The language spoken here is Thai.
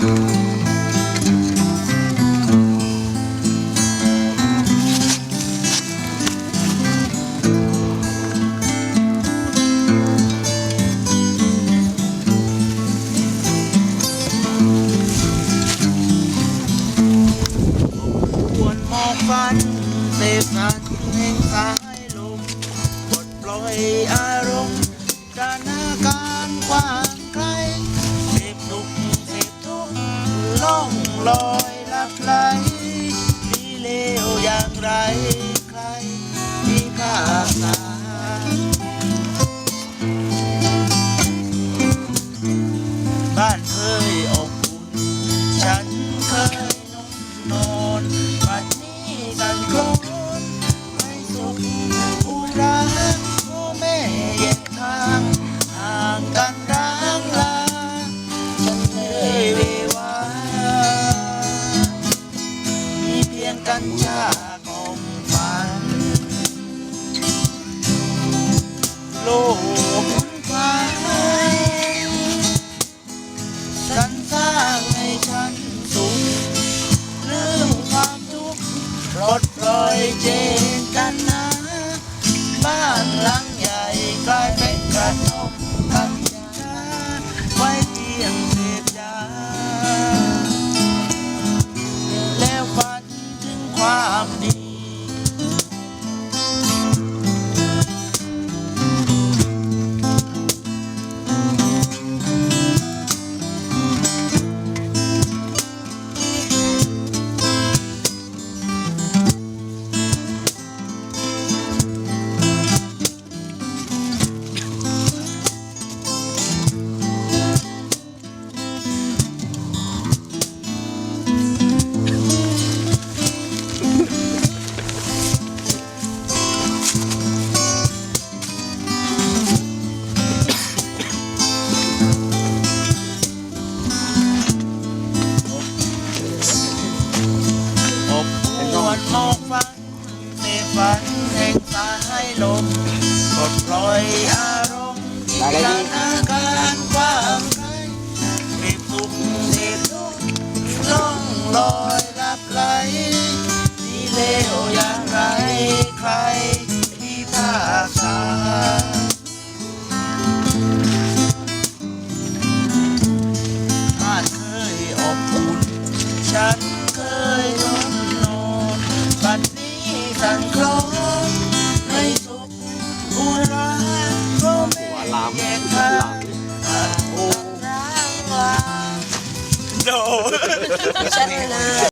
ควรมองฟันเสพสันแห่งสายลมปลดปล่อยอาร ลอยลับไหลดีเลวอย่างไรใครที่พาสาบ้านเคยอ ชาของฝัน โลกมันไฟฉันสร้างให้ฉันสุขลืมความทุกข์ปลดปล่อยเจตนาบ้านหลังใหญ่กลายเป็นกระท่อม ณ์จินตนาการความไกลเสพสุขเสพทุกข์ล่องลอยลับไหลดีเลวอย่างไรใครที่พากษาบ้านเคยอบอุ่นฉันเคยนุ่มนอนบัดนี้สั่นคลอน Namin lang at oh. No!